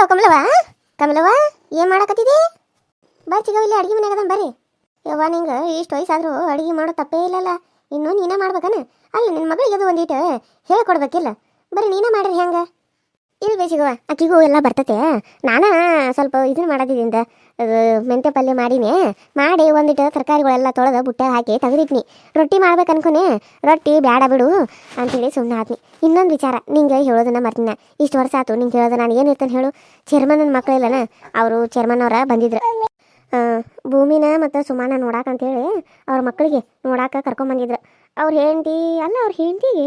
ಯೋ ಕಮಲವ ಕಮಲವ ಏನ್ ಮಾಡಕತ್ತಿದಿ? ಬಾ ಚಿಗವ ಇಲ್ಲಿ ಅಡಿಗೆ ಮನ್ಯಾಗ ಅದನ್ ಬರ್ರಿ. ಯವ್ವ, ನಿಂಗೆ ಇಷ್ಟು ವಯಸ್ಸಾದ್ರೂ ಅಡಿಗೆ ಮಾಡೋ ತಪ್ಪೇ ಇಲ್ಲಲ್ಲ. ಇನ್ನು ನೀನೇ ಮಾಡ್ಬೇಕನ? ಅಲ್ಲ ನಿನ್ನ ಮಗಳಿಗೆ ಅದು ಒಂದಿಟ್ಟು ಹೇಳ್ಕೊಡ್ಬೇಕಿಲ್ಲ. ಬರೀ ನೀನೇ ಮಾಡ್ರಿ ಹೆಂಗ? ಇಲ್ಲ ಬೇಸಿಗವ ಅಕ್ಕಿಗೂ ಎಲ್ಲ ಬರ್ತತೆ. ನಾನ ಸ್ವಲ್ಪ ಇದನ್ನ ಮಾಡೋದಿದಿಂದ ಮೆಂತ್ಯ ಪಲ್ಯ ಮಾಡಿನಿ. ಮಾಡಿ ಒಂದಿಟ್ಟು ತರಕಾರಿಗಳೆಲ್ಲ ತೊಳೆದು ಬುಟ್ಟೆ ಹಾಕಿ ತೆಗೆದಿಟ್ನಿ. ರೊಟ್ಟಿ ಮಾಡ್ಬೇಕು ಅನ್ಕೊನೆ. ರೊಟ್ಟಿ ಬ್ಯಾಡ ಬಿಡು ಅಂತೇಳಿ ಸುಮ್ಮನೆ ಆದ್ನಿ. ಇನ್ನೊಂದು ವಿಚಾರ, ನಿಂಗೆ ಹೇಳೋದನ್ನ ಮರ್ತಿನ. ಇಷ್ಟು ವರ್ಷ ಆತು, ನಿಂಗೆ ಹೇಳೋದು ನಾನು ಏನು ಏನಿರ್ತಾನೆ ಹೇಳು? ಚೇರ್ಮನ್ ಮಕ್ಕಳಿಲ್ಲನ ಅವರು ಚೇರ್ಮನ್ ಅವರ ಬಂದಿದ್ರು. ಭೂಮಿನ ಮತ್ತು ಸುಮಾನ ನೋಡಾಕ ಅಂತೇಳಿ ಅವ್ರ ಮಕ್ಕಳಿಗೆ ನೋಡಾಕ ಕರ್ಕೊಂಬಂದಿದ್ರು. ಅವ್ರ ಹೆಂಡತಿ, ಅಲ್ಲ ಅವ್ರ ಹೆಂಡತಿಗೆ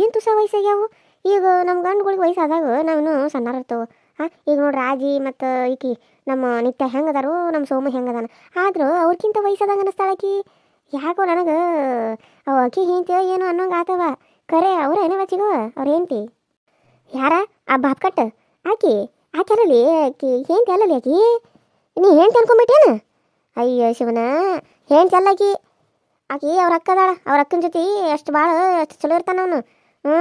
ಏನು ತುಸ ವಯಸ್ಸಾಗ್ಯಾವು? ಈಗ ನಮ್ಮ ಗಂಡುಗಳಿಗೆ ವಯಸ್ಸಾದಾಗ ನಾವು ಸಣ್ಣಾರ ಇರ್ತವೆ ಹಾಂ, ಈಗ ನೋಡಿ ರಾಜಿ ಮತ್ತು ಈಕಿ ನಮ್ಮ ನಿತ್ಯ ಹೆಂಗದಾರು, ನಮ್ಮ ಸೋಮ ಹೆಂಗದಾನ. ಆದರೂ ಅವ್ರಿಗಿಂತ ವಯಸ್ಸಾದಾಗ ಅನ್ನಿಸ್ತಾಳಕಿ ಯಾಕೋ ನನಗೆ ಅವ ಆಕಿ ಹೆಂಡ್ತಿ ಏನು ಅನ್ನೋಂಗೆ ಆತವ. ಕರೆ ಅವ್ರ ಏನೇ ಬಚ್ಚಿಗವ ಅವ್ರ ಹೆಂಡ್ತಿ. ಯಾರ? ಆ ಬಾಪ್ಕಟ್ ಆಕಿ ಆಕೆಲ್ಲಲಿ ಆಕಿ ಹೆಂಡ್ತಿ ಅಲ್ಲಲಿ ಆಕಿ? ನೀ ಹೆಂಡ್ತಿ ಅನ್ಕೊಂಬಿಟ್ಟೇನು ಅಯ್ಯೋ ಶಿವನ, ಹೆಂಡ್ತಿ ಅಲ್ಲಾಕಿ ಆಕಿ. ಆಕಿ ಅವ್ರ ಅಕ್ಕದಾಳ, ಅವ್ರ ಅಕ್ಕನ ಜೊತೆ ಅಷ್ಟು ಭಾಳ ಅಷ್ಟು ಚಲೋ ಇರ್ತಾನ ಅವನು. ಹ್ಞೂ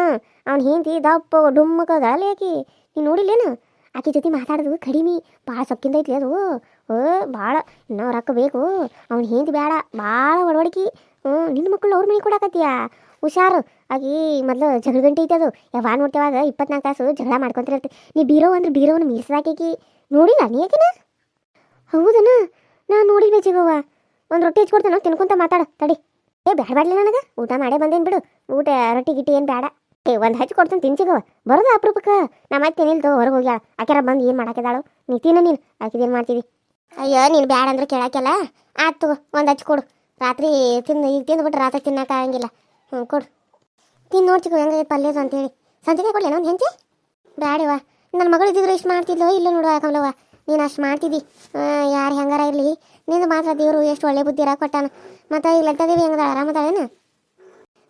ಅವ್ನ ಹೆಂಡ್ತಿ ದಪ್ಪ ಡುಮ್ಮಕ್ಕದಲ್ಲ ಆಕಿ. ನೀನು ನೋಡಿಲ್ಲೇನು? ಆಕಿ ಜೊತೆ ಮಾತಾಡೋದು ಕಡಿಮೆ. ಭಾಳ ಸೊಕ್ಕಿಂದ ಐತಿ ಅದು. ಓ ಭಾಳ ಇನ್ನೂ ರೊಕ್ಕ ಬೇಕು. ಅವ್ನು ಹೆಂಡ್ತಿ ಬೇಡ ಭಾಳ ಒಡವಡಿಕೆ ಹ್ಞೂ, ನಿನ್ನ ಮಕ್ಕಳು ಅವ್ರ ಮನೆ ಕೊಡಾಕತ್ತೀಯ? ಹುಷಾರು. ಆಕಿ ಮೊದಲು ಜಗಳ ಗಂಟೆ ಐತೆ ಅದು. ಯಾವಾಗ ನೋಡ್ತೇವಾಗ ಇಪ್ಪತ್ನಾಲ್ಕು ತಾಸು ಜಗಳ ಮಾಡ್ಕೊಂತಿರತ್ತೆ. ನೀ ಬೀರೋ ಅಂದ್ರೆ ಬೀರೋವನ್ನು ಮೀರ್ಸಾಕಿ ನೋಡಿಲ್ಲ ನೀ ಯಾಕಿನ ಹೌದನ? ನಾನು ನೋಡಿಲ್ವೇ ಜಗವ್ವ ಒಂದು ರೊಟ್ಟಿ ಹಚ್ಕೊಡ್ತೇನೆ ತಿನ್ಕೊಂತ ಮಾತಾಡ. ತಡಿ. ಏ ಬೇಡ ಬ್ಯಾಡ್ಲಿ ನನಗೆ? ಊಟ ಮಾಡೇ ಬಂದೇನು ಬಿಡು. ಊಟ, ರೊಟ್ಟಿ, ಗಿಟ್ಟಿ ಏನು ಬೇಡ ಏ, ಒಂದು ಹಚ್ಚಿ ತಿನ್ಚಿಗೋ ತಿನ್ಸಿಗವ ಬರೋದು ಅಪರೂಪಕ್ಕ? ನಾ ಮತ್ತೆ ನಿಲ್ತು ಹೊರಗೆ ಹೋಗ್ಯಾಳ ಆಕ್ಯಾರ ಬಂದು ಏನು ಮಾಡಾಕಿದಾಳು ನೀ ತಿನ್ನ ನೀನು. ಆಕಿದೇನು ಮಾಡ್ತೀವಿ? ಅಯ್ಯೋ, ನೀನು ಬ್ಯಾಡ ಅಂದ್ರೆ ಕೇಳಾಕೆಲ್ಲ ಆಯ್ತು ಒಂದು ಹಚ್ಚಿ ಕೊಡು. ರಾತ್ರಿ ತಿಂದು ಈಗ ತಿಂದ್ಬಿಟ್ರೆ ರಾತ್ರಿ ತಿನ್ನಕ ಆಗಂಗಿಲ್ಲ. ಹ್ಞೂ ಕೊಡು. ತಿಂದು ನೋಡ್ತಿಗೋ ಹೆಂಗೆ ಪಲ್ಯದು ಅಂತೇಳಿ. ಸಂಜೆಗೆ ಕೊಡ್ಲೇನ ಒಂದು ಹೆಂಚಿ ಬ್ಯಾಡಿವ ನನ್ನ ಮಗಳು ಇದ್ದಿದ್ರು ಇಷ್ಟು ಮಾಡ್ತಿದ್ಲೋ, ಇಲ್ಲ ನೋಡು ಕಮಲವ್ವ ನೀನು ಅಷ್ಟು ಮಾಡ್ತಿದ್ದಿ. ಯಾರು ಹೆಂಗಾರ ಇರಲಿ. ನಿಂದು ಮಾತ್ರ ದೇವರು ಎಷ್ಟು ಒಳ್ಳೆ ಬುದ್ಧಿ ಇರ ಕೊಟ್ಟಾನ. ಮತ್ತು ಈಗ ಲಟ್ಟದೇವಿ ಹೆಂಗದಾಳ? ಆರಾಮದಾಳೇನು?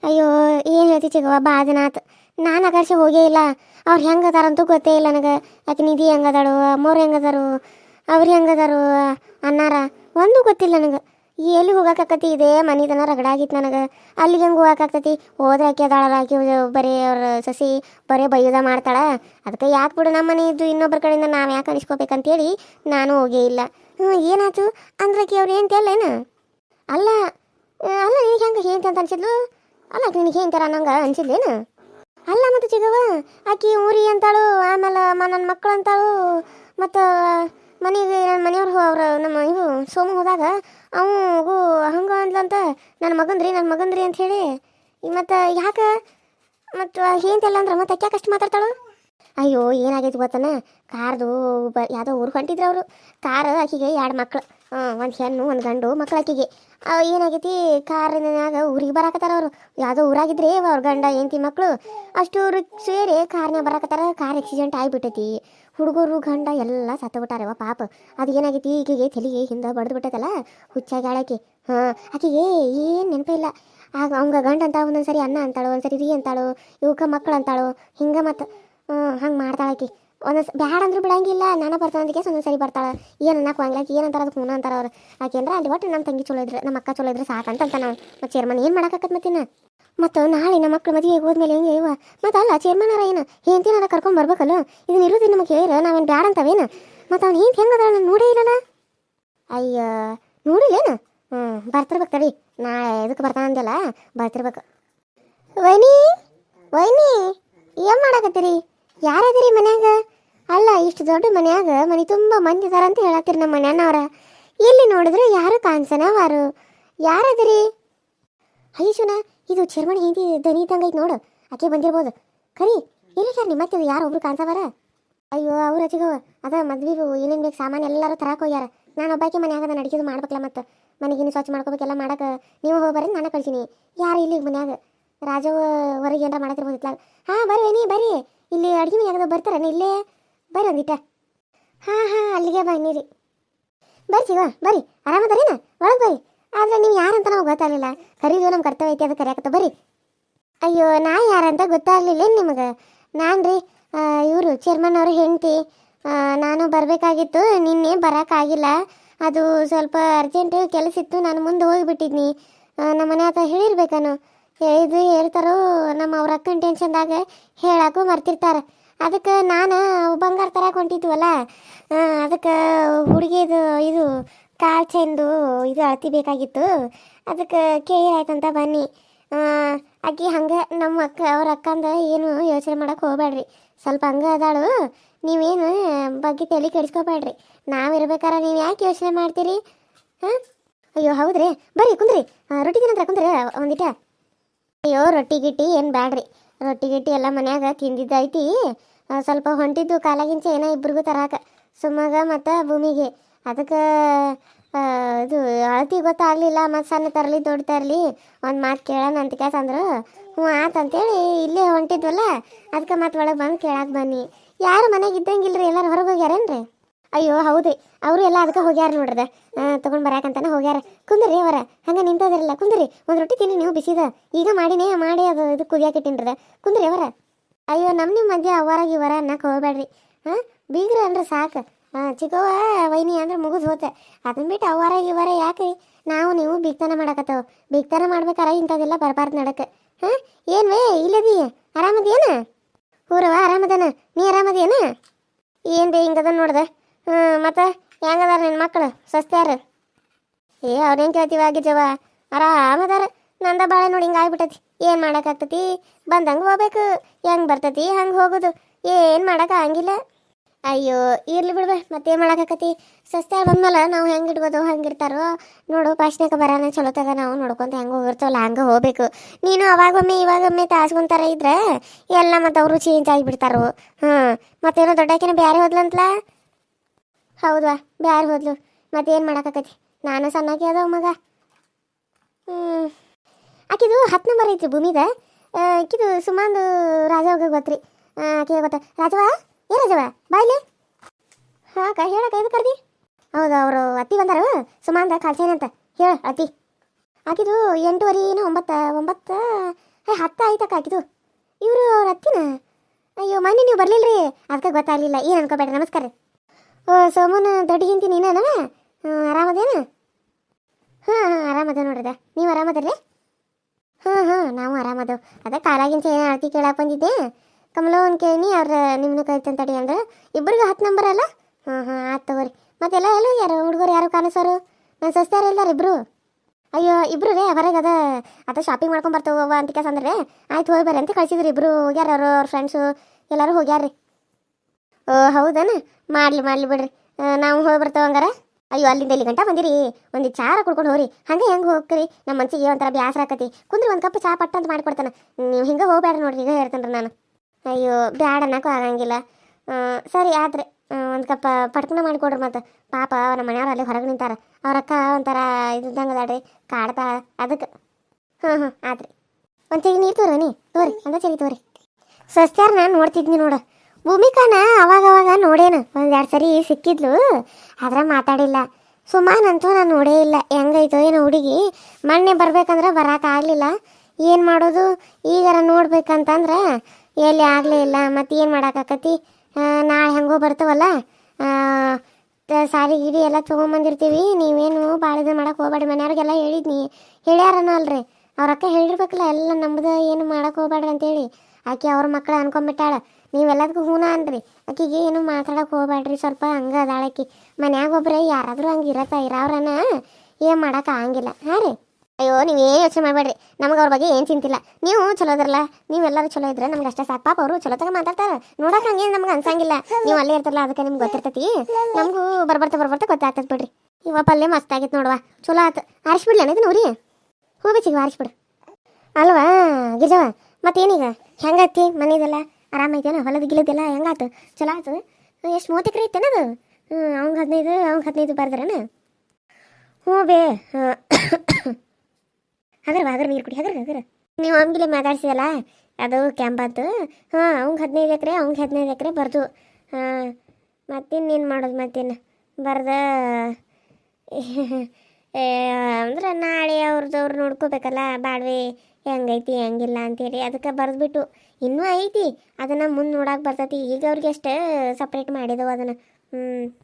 ಅಯ್ಯೋ, ಏನು ಹೇಳ್ತಿ ದಿನ ಆತು. ನಾನು ಆಕರ್ಷೆ ಹೋಗೇ ಇಲ್ಲ. ಅವ್ರು ಹೆಂಗದಾರಂತೂ ಗೊತ್ತೇ ಇಲ್ಲ ನನಗೆ. ಯಾಕೆ ನಿಧಿ ಹೆಂಗದಾಳು ಅಮ್ಮವ್ರು ಹೆಂಗದಾರು, ಅವ್ರು ಹೆಂಗದಾರು ಅನ್ನಾರ ಒಂದೂ ಗೊತ್ತಿಲ್ಲ ನನಗೆ. ಎಲ್ಲಿ ಹೋಗಕ್ಕಾಕತಿ ಇದೇ ಮನಿದನ ರಗಡಾಗಿತ್ತು ನನಗೆ. ಅಲ್ಲಿಗೆ ಹೆಂಗೆ ಹೋಗಕ್ಕಾಗ್ತತಿ ಹೋದ್ರೆ ಆಕೆ ಅದಾಳಲ್ಲ, ಆಕೆ ಬರೀ ಅವ್ರ ಸಸಿ ಬರೀ ಬೈಯೋದ ಮಾಡ್ತಾಳ. ಅದಕ್ಕೆ ಯಾಕೆ ಬಿಡು ನಮ್ಮ ಮನೆ ಇದ್ದು ಇನ್ನೊಬ್ಬರ ಕಡೆಯಿಂದ ನಾವು ಯಾಕೆ ಅನಿಸ್ಕೋಬೇಕಂತೇಳಿ ನಾನು ಹೋಗೇ ಇಲ್ಲ. ಹ್ಞೂ ಏನಾಯ್ತು? ಅಂದ್ರೆ ಆಕೆ ಅವ್ರು ಏನು ಅಲ್ಲ ಅಲ್ಲ ನಿನಗೆ ಹೆಂಗೆ ಅಂತ ಅನ್ಸಿದ್ಲು? ಅಲ್ಲ, ನಿನಗೆ ಹೇಂತಾರ ಅನ್ನಂಗೆ ಅನ್ಸಿದ್ಲೇನು? ಅಲ್ಲ ಮತ್ತು ಚಿಗವ ಆಕಿ ಊರಿ ಅಂತಾಳು, ಆಮೇಲೆ ನನ್ನ ಮಕ್ಕಳು ಅಂತಾಳು, ಮತ್ತು ಮನೆಗೆ ನನ್ನ ಮನೆಯವ್ರು ಅವ್ರು ನಮ್ಮ ಇವು ಸೋಮ ಹೋದಾಗ, ಅವಗೂ ಹಂಗೆ ಅಂದ್ಲಂತ ನನ್ನ ಮಗಂದ್ರಿ ನನ್ನ ಮಗಂದ್ರಿ ಅಂತ ಹೇಳಿ ಮತ್ತು ಯಾಕೆ? ಮತ್ತು ಹೇಂತೆಲ್ಲ ಅಂದ್ರೆ ಮತ್ತೆ ಯಾಕೆ ಅಷ್ಟು ಮಾತಾಡ್ತಾಳು? ಅಯ್ಯೋ, ಏನಾಗೈತಿ ಗೊತ್ತಾನ? ಕಾರ್ದು ಬ ಯಾವುದೋ ಊರು ಹೊಂಟಿದ್ರು ಅವರು. ಕಾರ್ ಆಕಿಗೆ ಎರಡು ಮಕ್ಳು. ಒಂದು ಹೆಣ್ಣು, ಒಂದು ಗಂಡು ಅವ್ ಏನಾಗೈತಿ ಕಾರಿನಾಗ ಊರಿಗೆ ಬರಾಕತ್ತಾರ ಅವರು. ಯಾವುದೋ ಊರಾಗಿದ್ರೆ ಅವ್ರ ಗಂಡ, ಹೆಂಡತಿ ಮಕ್ಕಳು ಅಷ್ಟು ಸೇರಿ ಕಾರ್ನ್ಯಾಗ ಬರಾಕತ್ತಾರ, ಕಾರ್ ಆಕ್ಸಿಡೆಂಟ್ ಆಗಿಬಿಟ್ಟೈತಿ. ಹುಡುಗರು, ಗಂಡ ಎಲ್ಲ ಸತ್ತುಬಿಟ್ಟಾರವ ಪಾಪ. ಅದು ಏನಾಗೈತಿ, ಈಕೆಗೆ ತಲೆಗೆ ಹಿಂದೆ ಬಡ್ದು ಬಿಟ್ಟೈತಲ್ಲ, ಹುಚ್ಚಾಗಿ ಆಳಕ್ಕೆ ಹಾಂ, ಆಕೆಗೆ ಏನು ನೆನಪಿಲ್ಲ ಆಗ ಅವಂಗ ಗಂಡ ಅಂತ ಒಂದೊಂದು ಸರಿ ಅನ್ನ ಅಂತಾಳು ಒಂದ್ಸರಿ, ರೀ ಅಂತಾಳು ಇವಕ್ಕೆ ಮಕ್ಕಳು ಅಂತಾಳು, ಹಿಂಗೆ ಮತ್ತು ಹಂಗೆ ಮಾಡ್ತಾಳೆ ಆಕಿ. ಒಂದೊಂದು ಬ್ಯಾಡ ಅಂದ್ರೂ ಬಿಡಂಗಿಲ್ಲ, ನಾನು ಬರ್ತಾನಂದಕ್ಕೆ ಒಂದೊಂದು ಸರಿ ಬರ್ತಾಳೆ. ಏನು ಅನ್ನಕ್ಕೆ ಹೋಗಂಗಿಲ್ಲ ಏನು ಅಂತಾರೆ ಅದಕ್ಕೆ ಹೂನ ಅಂತಾರೆ ಅವ್ರು. ಯಾಕೆಂದ್ರೆ ಅಲ್ಲಿ ಒಟ್ಟು ನಮ್ಮ ತಂಗಿ ಚಲೋ ಇದ್ರೆ ನಮ್ಮ ಅಕ್ಕ ಚಲೋ ಇದ್ರೆ ಸಾಕಂತ ಅಂತ ನಾವು ಮತ್ತು ಚೇರ್ಮನ್ ಏನು ಮಾಡಾಕತ್ ಮತ್ತಿನ ಮತ್ತು ನಾಳೆ ನಮ್ಮ ಮಕ್ಳು ಮದುವೆಗೆ ಹೋದ್ಮೇಲೆ ಹೆಂಗೆ ಇವ? ಮತ್ತು ಅಲ್ಲ ಚೇರ್ಮನಾರ ಏನು? ಹೆಂಡತಿನಾರ ಕರ್ಕೊಂಡು ಬರ್ಬೇಕಲ್ಲ? ಇದನ್ನ ಇರೋದು ನಮಗೆ ಕೇಳಿರ, ನಾವೇನು ಬ್ಯಾಡ ಅಂತವೇನು ಮತ್ತು ಅವ್ನು ಹೆಂಗೆ ಹೆಂಗದ ನಾನು ನೋಡೇ ಇಲ್ಲಲ್ಲ? ಅಯ್ಯ ನೋಡಿಲ್ಲೇನು ಹ್ಞೂ ಬರ್ತಿರ್ಬೇಕು ತಡಿ. ನಾಳೆ ಇದಕ್ಕೆ ಬರ್ತಾನಂದಲ್ಲ ಬರ್ತಿರ್ಬೇಕು. ವೈನಿ ವೈನಿ, ಏನು ಮಾಡಾಕತ್ತೀರಿ? ಯಾರದಿರಿ ಮನ್ಯಾಗ? ಅಲ್ಲ, ಇಷ್ಟು ದೊಡ್ಡ ಮನ್ಯಾಗ ಮನೆ ತುಂಬ ಮಂದಿ ಅಂತ ಹೇಳತ್ತೀರಿ ನಮ್ಮ ಮನ್ಯಾನವ್ರ ಎಲ್ಲಿ ನೋಡಿದ್ರೆ ಯಾರು ಕಾಣಿಸನವಾರು? ಯಾರದ್ರಿ? ಅಯ್ಯಶುನ ಇದು ಚರ್ಮಣಿ ಹಿಂದಿ ದನಿ ಇದ್ದಂಗೆ ಐತಿ ನೋಡು. ಆಕೆ ಬಂದಿರ್ಬೋದು. ಕರಿ ಇಲ್ಲಿ ಸರ್ ನಿಮ್ಮ ಮತ್ತೆ ಯಾರು ಒಬ್ರು ಕಾಣಿಸವಾರ? ಅಯ್ಯೋ, ಅವ್ರ ಅಜಿಗೋ ಅದ ಮದ್ವಿ ಏನೇನು ಬೇಕು ಸಾಮಾನು ಎಲ್ಲರೂ ತರಕ ಹೋಗ್ಯಾರ. ನಾನು ಒಬ್ಬಾಕೆ ಮನ್ಯಾಗ ಅದನ್ನ ಅಡಿಗೆ ಮಾಡ್ಬೇಕಲ್ಲ ಮತ್ತು. ಮನೆಗಿನ ಸ್ವಚ್ಛ ಮಾಡ್ಕೋಬೇಕೆಲ್ಲ ಮಾಡಕ್ಕೆ ನೀವು ಹೋಗಿ ನಾನು ಕಳ್ಸೀನಿ. ಯಾರು ಇಲ್ಲಿ ಮನ್ಯಾಗ? ರಾಜವ ಹೊರಗೆ ಏನಾರ ಮಾಡತ್ತಿರ್ಬೋದು ಹಾಂ, ಬರ್ರಿ ನೀ, ಬರ್ರಿ. ಇಲ್ಲಿ ಅಡುಗೆ ಮನೆಯಾಗದ ಬರ್ತಾರ ಇಲ್ಲೇ? ಬರ್ರಿ ಒಂದಿಟ್ಟ ಹಾಂ ಹಾಂ, ಅಲ್ಲಿಗೆ ಬನ್ನಿರಿ ಬರ್ರಿ ಶಿವ, ಬರ್ರಿ. ಆರಾಮದಾರೇನ? ಒಳಗೆ ಬರ್ರಿ. ಆದ್ರೆ ನೀವು ಯಾರಂತ ನಮಗೆ ಗೊತ್ತಾಗಲಿಲ್ಲ. ಕರೀದು ನಮ್ಮ ಕರ್ತವ್ಯ ಐತಿ ಅದು ಕರೆಯಾಕತ್ತ ಬರ್ರಿ. ಅಯ್ಯೋ ನಾ ಯಾರಂತ ಗೊತ್ತಾಗ್ಲಿಲ್ಲ ನಿಮಗೆ? ನಾನು ರೀ ಇವರು ಚೇರ್ಮನ್ ಅವರು ಹೆಂಡತಿ. ನಾನು ಬರಬೇಕಾಗಿತ್ತು, ನಿನ್ನೆ ಬರೋಕ್ಕಾಗಿಲ್ಲ ಅದು ಸ್ವಲ್ಪ ಅರ್ಜೆಂಟ್ ಕೆಲಸ ಇತ್ತು, ನಾನು ಮುಂದೆ ಹೋಗಿಬಿಟ್ಟಿದ್ನಿ. ನಮ್ಮ ಮನೆ ಹತ್ರ ಹೇಳಿರ್ಬೇಕಾನು ಇದು ಹೇಳ್ತಾರೋ, ನಮ್ಮ ಅವ್ರ ಅಕ್ಕನ ಟೆನ್ಷನ್ದಾಗ ಹೇಳಕ್ಕೂ ಮರ್ತಿರ್ತಾರೆ. ಅದಕ್ಕೆ ನಾನು ಬಂಗಾರ ಥರ ಹೊಂಟಿದ್ವಲ್ಲ ಅದಕ್ಕೆ ಹುಡುಗಿದು ಇದು ಕಾಲು ಚೆಂದು ಇದು ಅಳತಿ ಬೇಕಾಗಿತ್ತು. ಅದಕ್ಕೆ ಕೇಳಿ ಆಯ್ತಂತ ಬನ್ನಿ. ಅಕ್ಕಿ ಹಂಗೆ ನಮ್ಮ ಅಕ್ಕ, ಅವ್ರ ಅಕ್ಕಂದ ಏನು ಯೋಚನೆ ಮಾಡೋಕೆ ಹೋಗ್ಬೇಡ್ರಿ. ಸ್ವಲ್ಪ ಹಂಗೆ ಅದಾಳು, ನೀವೇನು ಬಗ್ಗೆ ತಲೆ ಕೆಡಿಸ್ಕೋಬೇಡ್ರಿ. ನಾವಿರ್ಬೇಕಾರ ನೀವು ಯಾಕೆ ಯೋಚನೆ ಮಾಡ್ತೀರಿ? ಹಾಂ? ಅಯ್ಯೋ, ಹೌದ್ರಿ. ಬರ್ರಿ, ಕುಂದ್ರಿ. ರೊಟ್ಟಿ ತಿನ್ನತ್ರ ಕುಂದ್ರಿ ಒಂದಿಟ. ಅಯ್ಯೋ, ರೊಟ್ಟಿ ಗಿಟ್ಟಿ ಏನು ಬ್ಯಾಡ್ರಿ. ರೊಟ್ಟಿ ಗಿಟ್ಟಿ ಎಲ್ಲ ಮನ್ಯಾಗ ತಿಂದಿದ್ದೈತಿ. ಸ್ವಲ್ಪ ಹೊಂಟಿದ್ದು ಕಾಲಾಗಿಂಚ ಏನೋ ಇಬ್ರಿಗೂ ತರಾಕ. ಸುಮ್ಮಗ ಮತ್ತು ಭೂಮಿಗೆ. ಅದಕ್ಕೆ ಇದು ಅಳತಿ ಗೊತ್ತಾಗಲಿಲ್ಲ. ಮತ್ತು ಸಣ್ಣ ತರಲಿ, ದೊಡ್ಡ ತರಲಿ. ಒಂದು ಮಾತು ಕೇಳೋಣ ಅಂತ ಕೇಳ್ತಂದ್ರು. ಹ್ಞೂ ಆತಂತೇಳಿ ಇಲ್ಲೇ ಹೊಂಟಿದ್ವಲ್ಲ. ಅದಕ್ಕೆ ಮತ್ತೆ ಒಳಗೆ ಬಂದು ಕೇಳಕ್ಕೆ ಬನ್ನಿ. ಯಾರು ಮನೆಗೆ ರೀ ಎಲ್ಲರೂ ಹೊರಗೆ ಹೋಗ್ಯಾರೇನ್ರಿ? ಅಯ್ಯೋ ಹೌದ್ರಿ ಅವರು ಎಲ್ಲ ಅದಕ್ಕೆ ಹೋಗ್ಯಾರ ನೋಡ್ರದ. ತೊಗೊಂಡು ಬರಾಕಂತಾನೆ ಹೋಗ್ಯಾರ. ಕುಂದ್ರಿ ಅವರ. ಹಂಗೆ ನಿಂತದಿರಲ್ಲ, ಕುಂದ್ರಿ. ಒಂದು ರೊಟ್ಟಿ ತಿನ್ನಿ, ನೀವು ಬಿಸಿದ. ಈಗ ಮಾಡಿನೇ, ಮಾಡಿ ಅದು ಇದು ಕುದಿಯಾಕಿಟ್ಟಿನ್ರದ. ಕುಂದ್ರಿ ಅವರ. ಅಯ್ಯೋ ನಮ್ಮ ನಿಮ್ಮ ಮಧ್ಯೆ ಅವ್ವಾರಾಗಿ ಇವರ ಅನ್ನಕ್ಕೆ ಹೋಗ್ಬೇಡ್ರಿ ಹಾಂ? ಬೀಗ್ರ ಅಂದ್ರೆ ಸಾಕು. ಚಿಕ್ಕವ್ವ ವೈನಿ ಅಂದ್ರೆ ಮುಗಿದು ಹೋತೆ. ಅದನ್ನ ಬಿಟ್ಟು ಅವರಾಗ ಇವರ ಯಾಕೆ ನಾವು ನೀವು ಬಿಗ್ತನ ಮಾಡಕತ್ತವ. ಬಿಗ್ತನ ಮಾಡ್ಬೇಕಾರ ಇಂಥದೆಲ್ಲ ಬರಬಾರ್ದು ನಡಕ್ಕೆ ಹಾಂ? ಏನು ವೇ, ಇಲ್ಲದಿ? ಆರಾಮದೇನ? ಊರವ ಆರಾಮದನ? ನೀ ಆರಾಮದೇನ? ಏನು ಬೇ ಹಿಂಗದ ನೋಡ್ದೆ? ಹ್ಞೂ ಮತ್ತು ಹೆಂಗದಾರ ನಿನ್ನ ಮಕ್ಕಳು ಸಸ್ತ್ಯಾರ ಏ, ಅವ್ರೇನು ಕೇಳ್ತೀವಿ ಆಗಿದ್ದವ ಆರಾಮದಾರ. ನಂದ ಬಾಳೆ ನೋಡಿ ಹಿಂಗೆ ಆಗ್ಬಿಟ್ಟತಿ. ಏನು ಮಾಡೋಕ್ಕಾಗ್ತತಿ ಬಂದಂಗೆ ಹೋಗ್ಬೇಕು. ಹೆಂಗೆ ಬರ್ತತಿ? ಹಂಗೆ ಹೋಗೋದು. ಏನು ಮಾಡೋಕೆ ಹಂಗಿಲ್ಲ ಅಯ್ಯೋ, ಇರ್ಲಿ ಬಿಡ್ಬೇ ಮತ್ತೇನು ಮಾಡೋಕ್ಕಾಕತಿ ಸಸ್ತ್ಯಾರ ಬಂದ್ಮೇಲೆ ನಾವು ಹೆಂಗೆ ಇಡ್ಬೋದು, ಹಂಗೆ ಇರ್ತಾರೋ? ನೋಡು ಪಾಶ್ನಾಗ ಬರೋಣ ಚಲೋ ತಗ ನಾವು ನೋಡ್ಕೊಂತ ಹೆಂಗೆ ಹೋಗಿರ್ತಾವಲ್ಲ, ಹಂಗೆ ಹೋಗ್ಬೇಕು. ನೀನು ಅವಾಗೊಮ್ಮೆ ಇವಾಗೊಮ್ಮೆ ತಾಸ್ಕೊಂತಾರ ಇದ್ರೆ, ಎಲ್ಲ ಮತ್ತು ಅವರು ಚೇಂಜ್ ಆಗಿಬಿಡ್ತಾರೋ. ಹ್ಞೂ ಮತ್ತೇನೋ ದೊಡ್ಡಕಿನ ಬ್ಯಾರೆ ಹೋದ್ಲಂತಲ? ಹೌದಾ ಬ್ಯಾರ ಹೋದ್ಲು. ಮತ್ತೇನು ಮಾಡೋಕ್ಕಾಕತಿ? ನಾನು ಸಣ್ಣಾಕಿ ಅದಾವ ಮಗ. ಹ್ಞೂ ಆಕಿದು ಹತ್ತು ನಂಬರ್ ಐತ್ರಿ ಭೂಮಿದ. ಆಕಿದು ಸುಮಾಂದು ರಾಜ ಹೋಗ ಗೊತ್ತ್ರಿ ಆಕಿ ಗೊತ್ತ. ರಾಜವ? ಏ ರಾಜವ ಬಾಯ್ಲಿ ಹಾಂ ಅಕ್ಕ ಹೇಳಕ್ಕ ಇದು ಕರ್ದಿ. ಹೌದು, ಅವರು ಅತ್ತಿ ಬಂದಾರ. ಸುಮಾಂದ ಕಾಲ್ಸೇನ ಅಂತ. ಹೇಳ, ಅತ್ತಿ. ಆಕಿದು ಎಂಟೂವರೆನ ಒಂಬತ್ತು ಒಂಬತ್ತು, ಏ, ಹತ್ತು ಆಯ್ತಕ್ಕ ಆಕಿದು. ಇವರು ಅವ್ರ ಅತ್ತಿನ? ಅಯ್ಯೋ, ಮೊನ್ನೆ ನೀವು ಬರಲಿಲ್ಲ ರೀ ಅದಕ್ಕೆ ಗೊತ್ತಾಗಲಿಲ್ಲ. ಏನು ಅನ್ಕೋಬೇಡ್ರಿ, ನಮಸ್ಕಾರ ಓ ಸೋಮನ ದೊಡ್ಡಗಿಂತಿ ನೀನೇನವ ಆರಾಮದೇನ? ಹಾಂ ಹಾಂ ಆರಾಮದ ನೋಡ್ರದ ನೀವು ಆರಾಮದಲ್ಲೇ ಹಾಂ ಹಾಂ, ನಾವು ಆರಾಮದವು. ಅದ ಕಾಲಾಗಿಂಚ ಏನೋ ಅಳತಿ ಕೇಳಕ್ಕೆ ಬಂದಿದ್ದೆ. ಕಮಲವನ್ ಕೇಳಿ ಅವ್ರ ನಿಮ್ಮನ್ನು ಕರಿತಂತ ತಡಿ ಅಂದ್ರೆ. ಇಬ್ಬರಿಗೂ ಹತ್ತು ನಂಬರ್ ಅಲ್ಲ? ಹಾಂ ಹಾಂ ಆಯ್ತು ತಗೋರಿ. ಮತ್ತೆಲ್ಲ ಎಲ್ಲ ಯಾರು ಹುಡುಗರು ಯಾರು ಕಾಣಿಸೋರು? ನನ್ನ ಸಸ್ತಾರ ಎಲ್ಲಾರ ಇಬ್ರು? ಅಯ್ಯೋ, ಇಬ್ರು ರೇ ಹೊರಗೆ ಅದ ಅದ ಶಾಪಿಂಗ್ ಮಾಡ್ಕೊಂಡ್ ಬರ್ತಾವ ಅಂತ ಕೆಲಸ ಅಂದ್ರೆ ಆಯ್ತು ಹೋಗಿ ಬರ್ರಿ ಅಂತ ಕಳ್ಸಿದ್ರು ಇಬ್ರು. ಹೋಗ್ಯಾರ ಅವರು, ಅವ್ರ ಫ್ರೆಂಡ್ಸು ಎಲ್ಲರೂ ಹೋಗ್ಯಾರ್ರಿ. ಹೌದನ? ಮಾಡ್ಲಿ ಮಾಡ್ಲಿ ಬಿಡ್ರಿ. ನಾವು ಹೋಗಿ ಬರ್ತೇವೆ ಹಂಗಾರ. ಅಯ್ಯೋ, ಅಲ್ಲಿಂದ ಇಲ್ಲಿ ಗಂಟ ಬಂದಿರಿ? ಒಂದು ಚಾರ ಕುಡ್ಕೊಂಡು ಹೋಗ್ರಿ. ಹಂಗೆ ಹೆಂಗೆ ಹೋಗ್ರಿ? ನಮ್ಮ ಮನ್ಸಿಗೆ ಒಂಥರ ಬ್ಯಾಸರ ಆಕತಿ. ಕುಂದ್ರಿ ಒಂದು ಕಪ್ ಚಾ ಪಟ್ಟ ಅಂತ ಮಾಡಿಕೊಡ್ತಾನೆ. ನೀವು ಹಿಂಗೆ ಹೋಗ್ಬೇಡ್ರಿ ನೋಡ್ರಿ, ಈಗ ಹೇಳ್ತೇನೆ ನಾನು. ಅಯ್ಯೋ, ಬ್ಯಾಡ, ಅನ್ನಕ್ಕೂ ಆಗಂಗಿಲ್ಲ. ಸರಿ ಆದ್ರೆ ಒಂದು ಕಪ್ ಪಟ್ಕನ ಮಾಡಿಕೊಡ್ರಿ ಮತ್ತು. ಪಾಪ, ನಮ್ಮ ಮನೆಯವ್ರು ಅಲ್ಲಿ ಹೊರಗೆ ನಿಂತಾರ. ಅವ್ರ ಅಕ್ಕ ಒಂಥರ ಇದ್ದಂಗೆ ಅದಾಡ್ರಿ ಕಾಡ್ತಾ ಅದಕ್ಕೆ ಹಾಂ ಹಾಂ ಆತ್ರಿ. ಒಂದು ಚೆಗಿ ನೀರು ತೋರಿ ನೀ. ತೋರಿ ಅಂದ ಚಿಗಿ ತೋರಿ. ಸಸ್ತ್ಯಾರ ನಾನು ನೋಡ್ತಿದ್ನಿ ನೋಡು. ಭೂಮಿಕಾನ ಅವಾಗ ಅವಾಗ ನೋಡೇನು. ಒಂದು ಎರಡು ಸರಿ ಸಿಕ್ಕಿದ್ಲು, ಆದ್ರೆ ಮಾತಾಡಿಲ್ಲ. ಸುಮಾನಂತೂ ನಾನು ನೋಡೇ ಇಲ್ಲ. ಹೆಂಗೈತೋ ಏನೋ ಹುಡುಗಿ. ಮೊನ್ನೆ ಬರ್ಬೇಕಂದ್ರೆ ಬರೋಕ್ಕಾಗಲಿಲ್ಲ ಏನು ಮಾಡೋದು? ಈಗಾರ ನೋಡ್ಬೇಕಂತಂದ್ರೆ ಎಲ್ಲಿ ಆಗಲೇ ಇಲ್ಲ. ಮತ್ತೆ ಏನು ಮಾಡೋಕ್ಕಾಕತಿ ನಾಳೆ ಹೆಂಗೋ ಬರ್ತಾವಲ್ಲ? ಸಾರಿ ಗಿಡಿ ಎಲ್ಲ ತೊಗೊಂಬಂದಿರ್ತೀವಿ. ನೀವೇನು ಭಾಳ ಇದು ಮಾಡೋಕೆ ಹೋಗ್ಬೇಡಿ. ಮನೆಯವ್ರಿಗೆಲ್ಲ ಹೇಳಿದ್ನಿ ಹೇಳ್ಯಾರನ ಅಲ್ರಿ. ಅವ್ರ ಅಕ್ಕ ಹೇಳಿರ್ಬೇಕಲ್ಲ, ಎಲ್ಲ ನಮ್ದು ಏನು ಮಾಡೋಕೆ ಹೋಗ್ಬೇಡ್ರಿ ಅಂತೇಳಿ. ಆಕೆ ಅವ್ರ ಮಕ್ಳು ಅನ್ಕೊಂಬಿಟ್ಟಾಳ. ನೀವೆಲ್ಲದಕ್ಕೂ ಹೂನ ಅನ್ರಿ ಆಕಿಗೆ ಏನು ಮಾತಾಡಕ್ಕೆ ಹೋಗ್ಬೇಡ್ರಿ ಸ್ವಲ್ಪ ಹಂಗೆ ಅದಾಳಕಿ ಮನ್ಯಾಗ ಒಬ್ರೆ ಯಾರಾದರೂ ಹಂಗೆ ಇರತ್ತ ಇರೋರನ ಏನು ಮಾಡೋಕೆ ಆಗಂಗಿಲ್ಲ. ಹಾಂ ರೀ. ಅಯ್ಯೋ ನೀವೇನು ಯೋಚನೆ ಮಾಡಬೇಡ್ರಿ ನಮಗೆ ಅವ್ರ ಬಗ್ಗೆ ಏನು ಚಿಂತಿಲ್ಲ. ನೀವು ಚಲೋ ಇದ್ರಲ್ಲ ನೀವೆಲ್ಲರೂ ಚಲೋ ಇದ್ರೆ ನಮ್ಗೆ ಅಷ್ಟೇ ಸಾಕು. ಪಾಪ ಅವರು ಚಲೋ ತಗ ಮಾತಾಡ್ತಾರೆ. ನೋಡಕ್ಕೆ ಹಂಗೇನು ನಮ್ಗೆ ಅನ್ಸಂಗಿಲ್ಲ. ನೀವು ಅಲ್ಲೇ ಇರ್ತಾರಲ್ಲ, ಅದಕ್ಕೆ ನಿಮ್ಗೆ ಗೊತ್ತಿರ್ತೈತಿ. ನಮಗೂ ಬರ್ಬರ್ತಾ ಬರ್ಬರ್ತಾ ಗೊತ್ತಾಗ್ತದೆ ಬಿಡ್ರಿ. ಇವ ಪಲ್ಲೆ ಮಸ್ತ್ ಆಗಿತ್ತು ನೋಡುವ. ಚಲೋ ಆತು. ಆರಿಸ್ಬಿಡ್ಲಿ ಅನ್ನೋದು ನೋರಿ ಹೋಗಿ ಸಿಗುವ ಆರಿಸ್ಬಿಡು. ಅಲ್ವಾ ಗಿಜವ ಮತ್ತೇನೀಗ? ಹೆಂಗೈತಿ ಮನೆದೆಲ್ಲ? ಆರಾಮೈತೇನ ಹೊಲದ ಗಿಲದೆಲ್ಲ ಹೆಂಗಾತು ಚಲೋ ಆಯ್ತು ಎಷ್ಟು ಮೂವತ್ತು ಎಕರೆ ಐತೇನದು ಹ್ಞೂ ಅವ್ಗೆ ಹದಿನೈದು ಅವ್ಗೆ ಹದಿನೈದು ಬರ್ದ್ರೇನ? ಹ್ಞೂ ಬೇ ಹಗರ್ವ ಹಗರ್ ನೀರು ಕುಡಿ, ಹಗರ್ ಹಗರ್. ನೀವು ಹಂಗಿಲೆ ಮಾತಾಡ್ಸಿದಲ್ಲ, ಅದು ಕ್ಯಾಂಪತ್ತು ಹಾಂ, ಅವ್ಗೆ ಹದಿನೈದು ಎಕರೆ, ಅವ್ಗೆ ಹದಿನೈದು ಎಕರೆ ಬರ್ದು. ಹಾಂ ಮತ್ತಿನ್ನೇನು ಮಾಡೋದು ಮತ್ತೇನು? ಬರ್ದ ಅಂದ್ರೆ ನಾಳೆ ಅವ್ರದ್ದು ಅವ್ರು ನೋಡ್ಕೋಬೇಕಲ್ಲ, ಬಾಡ್ವೆ. ಹೆಂಗೈತಿ, ಹೆಂಗಿಲ್ಲ ಅಂತೇಳಿ ಅದಕ್ಕೆ ಬರೆದ್ಬಿಟ್ಟು. ಇನ್ನೂ ಐತಿ, ಅದನ್ನು ಮುಂದೆ ನೋಡಕ್ಕೆ ಬರ್ತೈತಿ. ಈಗ ಅವ್ರಿಗೆ ಅಷ್ಟೇ ಸಪ್ರೇಟ್ ಮಾಡಿದವು ಅದನ್ನು. ಹ್ಞೂ